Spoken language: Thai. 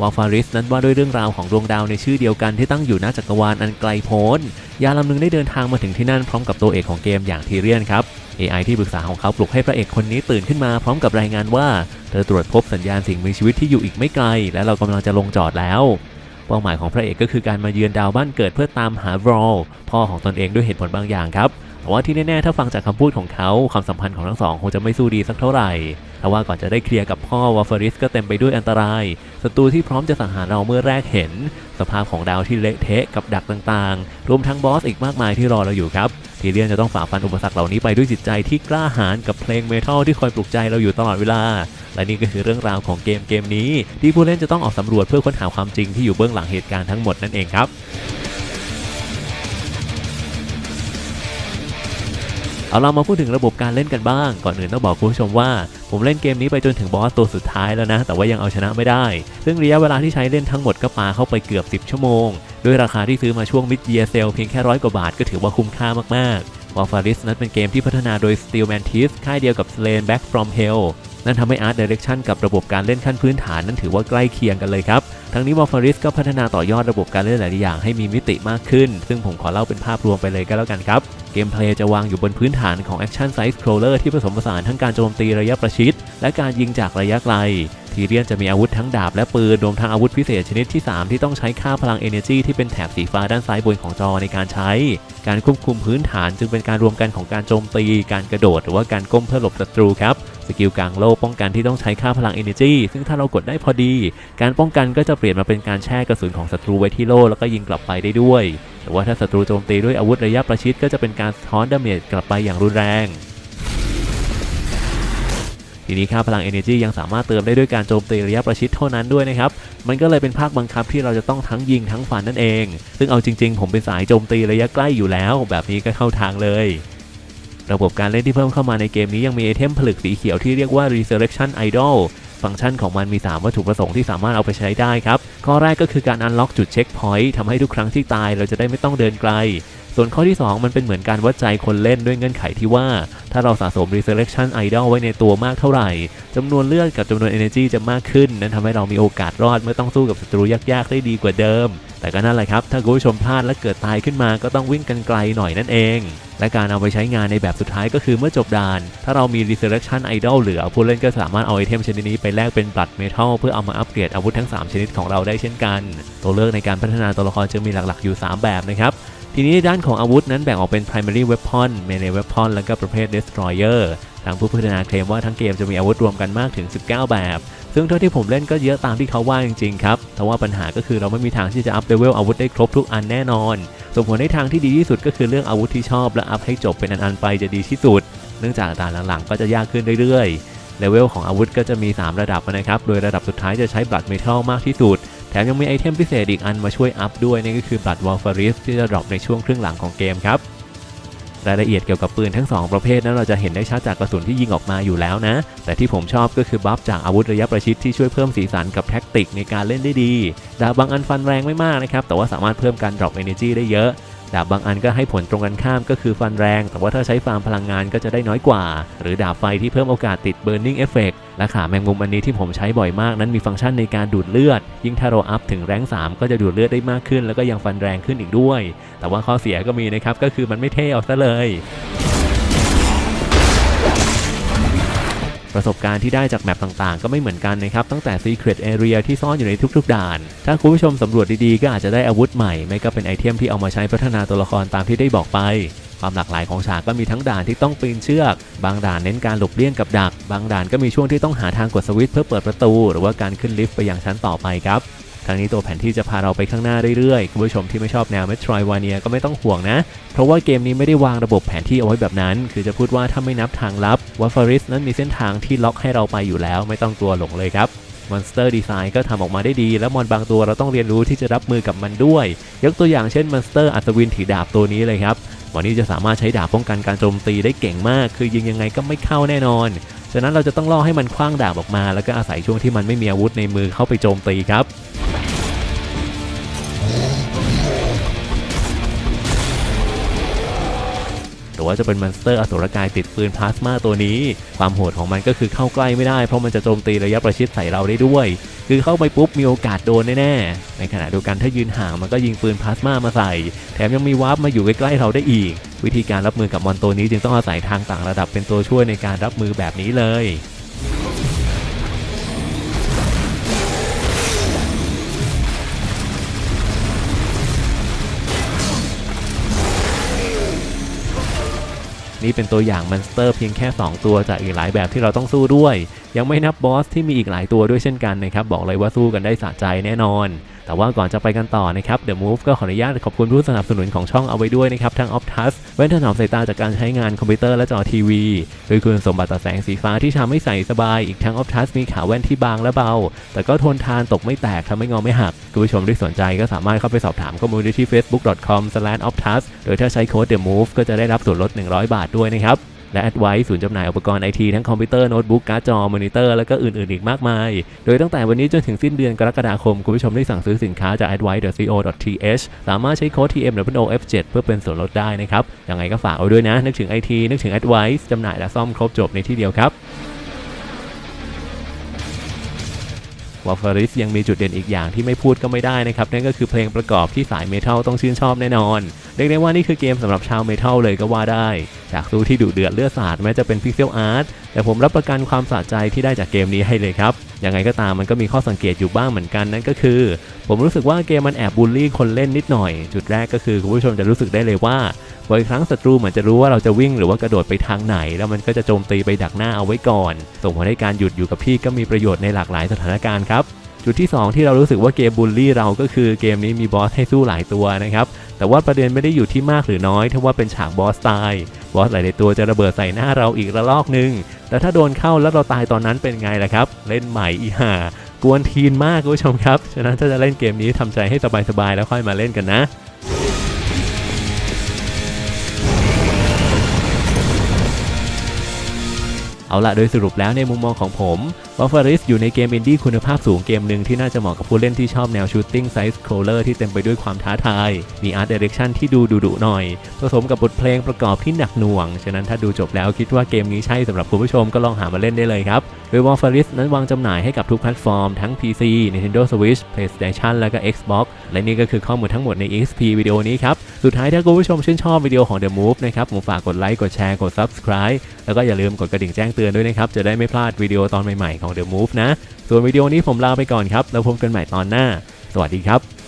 วาฟาริสนั้นว่าด้วยเรื่องราวของดวงดาวในชื่อเดียวกันที่ตั้งอยู่ณจักรวาลอันไกลโพ้น ยาลำหนึ่งได้เดินทางมาถึงที่นั่นพร้อมกับตัวเอกของเกมอย่างทีเรียนครับ AI ที่ปรึกษาของเขาปลุกให้พระเอกคนนี้ตื่นขึ้นมาพร้อมกับรายงานว่า เธอตรวจพบสัญญาณสิ่งมีชีวิตที่อยู่อีกไม่ไกล และเรากำลังจะลงจอดแล้ว เป้าหมายของพระเอกก็คือการมาเยือนดาวบ้านเกิดเพื่อตามหาวอลพ่อของตนเองด้วยเหตุผลบางอย่างครับ แต่ว่าที่แน่ๆ ถ้าฟังจากคำพูดของเขาความสัมพันธ์ของทั้งสองคงจะไม่สู้ดีสักเท่าไหร่แต่ว่าก่อนจะได้เคลียร์กับพ่อวาฟริสก็เต็มไปด้วยอันตรายศัตรูที่พร้อมจะสังหารเราเมื่อแรกเห็น สภาพของดาวที่เละเทะกับดักต่างๆ รวมทั้งบอสอีกมากมายที่รอเราอยู่ครับทีเรียนจะต้องฝ่าฟันอุปสรรคเหล่านี้ไปด้วยจิตใจที่กล้าหาญกับเพลงเมทัลที่คอยปลุกใจเราอยู่ตลอดเวลา และนี่ก็คือเรื่องราวของเกมเกมนี้ ที่ผู้เล่นจะต้องออกสำรวจเพื่อค้นหาความจริงที่อยู่เบื้องหลังเหตุการณ์ทั้งหมดนั่นเองครับ เอาเรามาพูดถึงระบบการเล่นกันบ้าง ก่อนอื่นต้องบอกคุณผู้ชมว่า ผมเล่นเกมนี้ไปจนถึงบอสตัวสุดท้ายแล้วนะ แต่ว่ายังเอาชนะไม่ได้ ซึ่งระยะเวลาที่ใช้เล่นทั้งหมดก็ปาเข้าไปเกือบ 10 ชั่วโมง ด้วยราคาที่ซื้อมาช่วงมิดเ e ียเซลเพียงแค่ร้อยกว่าบาทก็ถือว่าคุ้มค่ามากๆวอลฟาริสนั้นเป็นเกมที่พัฒนาโดย Steel Mantis ค่ายเดียวกับ Slane Back from Hell นั่นทำให้ Art Direction กับระบบการเล่นขั้นพื้นฐานนั้นถือว่าใกล้เคียงกันเลยครับทั้งนี้ w a f a r i s ก็พัฒนาต่อยอดระบบการเล่นหลายอย่างให้มีมิติมากขึ้น ซึ่งผมขอเล่าเป็นภาพรวมไปเลยก็แล้วกันครับ เกมเพลย์จะวางอยู่บนพื้นฐานของแอคชั่นไซส์โครเลอร์ที่ผสมผสานทั้งการโจมตีระยะประชิด และการยิงจากระยะไกล ทีเรียนจะมีอาวุธทั้งดาบและปืนรวมทั้งอาวุธพิเศษชนิดที่ 3 ที่ต้องใช้ค่าพลัง Energy ที่เป็นแถบสีฟ้าด้านซ้ายบนของจอในการใช้ การควบคุมพื้นฐานจึงเป็นการรวมกันของการโจมตี การกระโดด หรือว่าการก้มเพื่อหลบศัตรูครับสกิลกลางโล่ป้องกันที่ต้องใช้ค่าพลัง Energy ซึ่งถ้าเรากดได้พอดี การป้องกันก็จะเปลี่ยนมาเป็นการแช่กระสุนของศัตรูไว้ที่โล่แล้วก็ยิงกลับไปได้ด้วยหรือว่าถ้าศัตรูโจมตีด้วยอาวุธระยะประชิดก็จะเป็นการท้อนดาเมจกลับไปอย่างรุนแรง ทีนี้ค่าพลัง Energy ยังสามารถเติมได้ด้วยการโจมตีระยะประชิดเท่านั้นด้วยนะครับ มันก็เลยเป็นภาคบังคับที่เราจะต้องทั้งยิงทั้งฟันนั่นเอง ซึ่งเอาจริง ๆ ผมเป็นสายโจมตีระยะใกล้อยู่แล้ว แบบนี้ก็เข้าทางเลยระบบการเล่นที่เพิ่มเข้ามาในเกมนี้ยังมีไอเทมผลึกสีเขียวที่เรียกว่า Resurrection Idol ฟังก์ชันของมันมี 3 วัตถุประสงค์ที่สามารถเอาไปใช้ได้ครับ ข้อแรกก็คือการอันล็อกจุดเช็คพอยต์ทำให้ทุกครั้งที่ตายเราจะได้ไม่ต้องเดินไกลส่วนข้อที่ 2 มันเป็นเหมือนการวัดใจคนเล่นด้วยเงื่อนไขที่ว่า ถ้าเราสะสม Resurrection Idol ไว้ในตัวมากเท่าไหร่จำนวนเลือดกับจำนวน Energy จะมากขึ้น นั่นทำให้เรามีโอกาสรอดเมื่อต้องสู้กับศัตรูยากๆ ได้ดีกว่าเดิม แต่ก็นั่นแหละครับ ถ้าคุณผู้ชมพลาดและเกิดตายขึ้นมาก็ต้องวิ่งกันไกลหน่อยนั่นเอง และการเอาไปใช้งานในแบบสุดท้ายก็คือเมื่อจบด่าน ถ้าเรามี Resurrection Idol เหลือผู้เล่นก็สามารถเอาไอเทมชนิดนี้ไปแลกเป็น Blood Metal เพื่อเอามาอัปเกรดอาวุธทั้ง 3 ชนิดของเราได้เช่นกัน ตัวเลือกในการพัฒนาตัวละครจึงมีหลักๆอยู่ 3 แบบนะครับ ทีนี้ด้านของอาวุธนั้นแบ่งออกเป็น primary weapon melee weapon แล้วก็ประเภท destroyer ทางผู้พัฒนาเคลมว่าทั้งเกมจะมีอาวุธรวมกันมากถึง 19 แบบ ซึ่งเท่าที่ผมเล่นก็เยอะตามที่เขาว่าจริงๆครับแต่ว่าปัญหาก็คือเราไม่มีทางที่จะอัพเลเวลอาวุธได้ครบทุกอันแน่นอนส่งผลในทางที่ดีที่สุดก็คือเรื่องอาวุธที่ชอบและอัพให้จบเป็นอันๆไปจะดีที่สุด เนื่องจากด่านหลังๆก็จะยากขึ้นเรื่อยๆเลเวลของอาวุธก็จะมี 3 ระดับนะครับ โดยระดับสุดท้ายจะใช้บลัดเมทัลมากที่สุด แถมยังมีไอเทมพิเศษอีกอันมาช่วยอัพด้วยนั่นก็คือบลัดวอลฟาริสที่จะดรอปในช่วงครึ่งหลังของเกมครับรายละเอียดเกี่ยวกับปืนทั้ง 2 ประเภทนั้นเราจะเห็นได้ชัดจากกระสุนที่ยิงออกมาอยู่แล้วนะ แต่ที่ผมชอบก็คือบัฟจากอาวุธระยะประชิดที่ช่วยเพิ่มสีสันกับแท็กติกในการเล่นได้ดี ดาบบางอันฟันแรงไม่มากนะครับ แต่ว่าสามารถเพิ่มการดรอป Energy ได้เยอะ ดาบบางอันก็ให้ผลตรงกันข้ามก็คือฟันแรง แต่ว่าถ้าใช้ฟาร์มพลังงานก็จะได้น้อยกว่า หรือดาบไฟที่เพิ่มโอกาสติด Burning Effect และขาแมงมุมอันนี้ที่ผมใช้บ่อยมากนั้นมีฟังก์ชันในการดูดเลือด ยิ่งถ้าเราอัพถึงแรง3 ก็จะดูดเลือดได้มากขึ้น แล้วก็ยังฟันแรงขึ้นอีกด้วย แต่ว่าข้อเสียก็มีนะครับก็คือมันไม่เท่เอาซะเลย ประสบการณ์ที่ได้จากแมปต่างๆ ก็ไม่เหมือนกันนะครับ ตั้งแต่ Secret Area ที่ซ่อนอยู่ในทุกๆด่าน ถ้าคุณผู้ชมสำรวจดีๆ ก็อาจจะได้อาวุธใหม่ ไม่ก็เป็นไอเทมที่เอามาใช้พัฒนาตัวละครตามที่ได้บอกไป ความหลากหลายของฉากก็มีทั้งด่านที่ต้องปีนเชือก บางด่านเน้นการหลบเลี่ยงกับดัก บางด่านก็มีช่วงที่ต้องหาทางกดสวิตช์เพื่อเปิดประตู หรือว่าการขึ้นลิฟต์ไปยังชั้นต่อไปครับ ทางนี้ตัวแผนที่จะพาเราไปข้างหน้าเรื่อยๆ คุณผู้ชมที่ไม่ชอบแนว Metroidvania ก็ไม่ต้องห่วงนะ เพราะว่าเกมนี้ไม่ได้วางระบบแผนที่เอาไว้แบบนั้น คือจะพูดว่าถ้าไม่นับทางลับว a ฟาริสนั้นมีเส้นทางที่ล็อกให้เราไปอยู่แล้ว ไม่ต้องกลัวหลงเลยครับมอนสเตอร์ดีไซน์ก็ทำออกมาได้ดี และมอนบางตัวเราต้องเรียนรู้ที่จะรับมือกับมันด้วย ยกตัวอย่างเช่นมอนสเตอร์อัศวินถือดาบตัวนี้เลยครับหมอนี่จะสามารถใช้ดาบป้องกันการโจมตีได้เก่งมาก คือยิงยังไงก็ไม่เข้าแน่นอน ฉะนั้นเราจะต้องล่อให้มันคว้างดาบออกมา แล้วก็อาศัยช่วงที่มันไม่มีอาวุธในมือเข้าไปโจมตีครับ รรือว่าจะเป็นมอนสเตอร์อสุรกายติดปืนพลาสมาตัวนี้ ความโหดของมันก็คือเข้าใกล้ไม่ได้เพราะมันจะโจมตีระยะประชิดใส่เราได้ด้วย คือเข้าไปปุ๊บมีโอกาสโดนแน่ๆ ในขณะเดียวกันถ้ายืนห่างมันก็ยิงปืนพลาสมามาใส่ แถมยังมีวาร์ปมาอยู่ใกล้ๆเราได้อีก วิธีการรับมือกับมอนตัวนี้จึงต้องอาศัยทางต่างระดับเป็นตัวช่วยในการรับมือแบบนี้เลย นี่เป็นตัวอย่างมอนสเตอร์เพียงแค่ 2 ตัวจากอีกหลายแบบที่เราต้องสู้ด้วย ยังไม่นับบอสที่มีอีกหลายตัวด้วยเช่นกันนะครับ บอกเลยว่าสู้กันได้สะใจแน่นอน แต่ว่าก่อนจะไปกันต่อนะครับ The Move ก็ขออนุญาตขอบคุณผู้สนับสนุนของช่องเอาไว้ด้วยนะครับ ทั้ง Optus เว้นถนอมสายตาจากการใช้งานคอมพิวเตอร์และจอทีวีโดยคุณสมบัติต่อแสงสีฟ้าที่ทำให้ใส่สบาย อีกทั้ง Optus มีขาแว่นที่บางและเบา แต่ก็ทนทานตกไม่แตกทำให้งอไม่หักคุณผู้ชมที่สนใจก็สามารถเข้าไปสอบถามข้อมูลได้ที่ facebook.com/optus โดยถ้าใช้โค้ด The Move ก็จะได้รับส่วนลด 100 บาทด้วยนะครับ และแอดไวซ์ศูนย์จำหน่ายอุปกรณ์ไอทีทั้งคอมพิวเตอร์โน้ตบุ๊กการ์ดจอมอนิเตอร์แล้วก็อื่นๆอีกมากมาย โดยตั้งแต่วันนี้จนถึงสิ้นเดือนกรกฎาคม คุณผู้ชมได้สั่งซื้อสินค้าจาก advice.co.th สามารถใช้โค้ด TMWF7 เพื่อเป็นส่วนลดได้นะครับยังไงก็ฝากเอาด้วยนะ นึกถึงไอทีนึกถึง Advice จำหน่ายและซ่อมครบจบในที่เดียวครับ วอลฟาริสยังมีจุดเด่นอีกอย่างที่ไม่พูดก็ไม่ได้นะครับ นั่นก็คือเพลงประกอบที่สายเมทัลต้องชื่นชอบแน่นอน เรียกได้ว่านี่คือเกมสำหรับชาวเมทัลเลยก็ว่าได้ จากสู้ที่ดุเดือดเลือดสาดแม้จะเป็นพิกเซลอาร์ตแต่ผมรับประกันความสะใจที่ได้จากเกมนี้ให้เลยครับ ยังไงก็ตามมันก็มีข้อสังเกตอยู่บ้างเหมือนกันนั่นก็คือ ผมรู้สึกว่าเกมมันแอบบูลลี่คนเล่นนิดหน่อย จุดแรกก็คือคุณผู้ชมจะรู้สึกได้เลยว่า บ่อยครั้งศัตรูเหมือนจะรู้ว่าเราจะวิ่งหรือว่ากระโดดไปทางไหน แล้วมันก็จะโจมตีไปดักหน้าเอาไว้ก่อน ส่งผลให้การหยุดอยู่กับพี่ก็มีประโยชน์ในหลากหลายสถานการณ์ครับจุดที่ 2 ที่เรารู้สึกว่าเกมบูลลี่เราก็คือเกมนี้มีบอสให้สู้หลายตัวนะครับ แต่ว่าประเด็นไม่ได้อยู่ที่มากหรือน้อยถ้าว่าเป็นฉากบอสตายบอสหลายๆตัวจะระเบิดใส่หน้าเราอีกระลอกหนึง แต่ถ้าโดนเข้าแล้วเราตายตอนนั้นเป็นไงล่ะครับ เล่นใหม่อีห่ากวนทีนมากคุณผู้ชมครับ ฉะนั้นถ้าจะเล่นเกมนี้ทำใจให้สบายๆแล้วค่อยมาเล่นกันนะ เอาละโดยสรุปแล้วในมุมมองของผมวอฟาริสอยู่ในเกมอินดี้คุณภาพสูงเกมหนึ่งที่น่าจะเหมาะกับผู้เล่นที่ชอบแนวชูตติ้งไซส์โครเลอร์ที่เต็มไปด้วยความท้าทาย มีอาร์ตเดเรคชั่นที่ดูดุๆหน่อย ผสมกับบทเพลงประกอบที่หนักหน่วง ฉะนั้นถ้าดูจบแล้วคิดว่าเกมนี้ใช่สำหรับคุณผู้ชมก็ลองหามาเล่นได้เลยครับ โดยวอฟาริสนั้นวางจำหน่ายให้กับทุกแพลตฟอร์มทั้ง PC Nintendo Switch PlayStation และก็ Xbox และนี่ก็คือข้อมูลทั้งหมดใน XP วิดีโอนี้ครับ สุดท้ายถ้าคุณผู้ชมชื่นชอบวิดีโอของ The Move นะครับผมฝากกดไลค์กดแชร์กด Subscribe แล้วก็อย่าลืมกดกระดิ่งแจ้งเตือนด้วยนะครับ จะได้ไม่พลาดวิดีโอตอนใหม่ๆของ The Move นะ ส่วนวิดีโอนี้ผมลาไปก่อนครับ แล้วพบกันใหม่ตอนหน้า สวัสดีครับ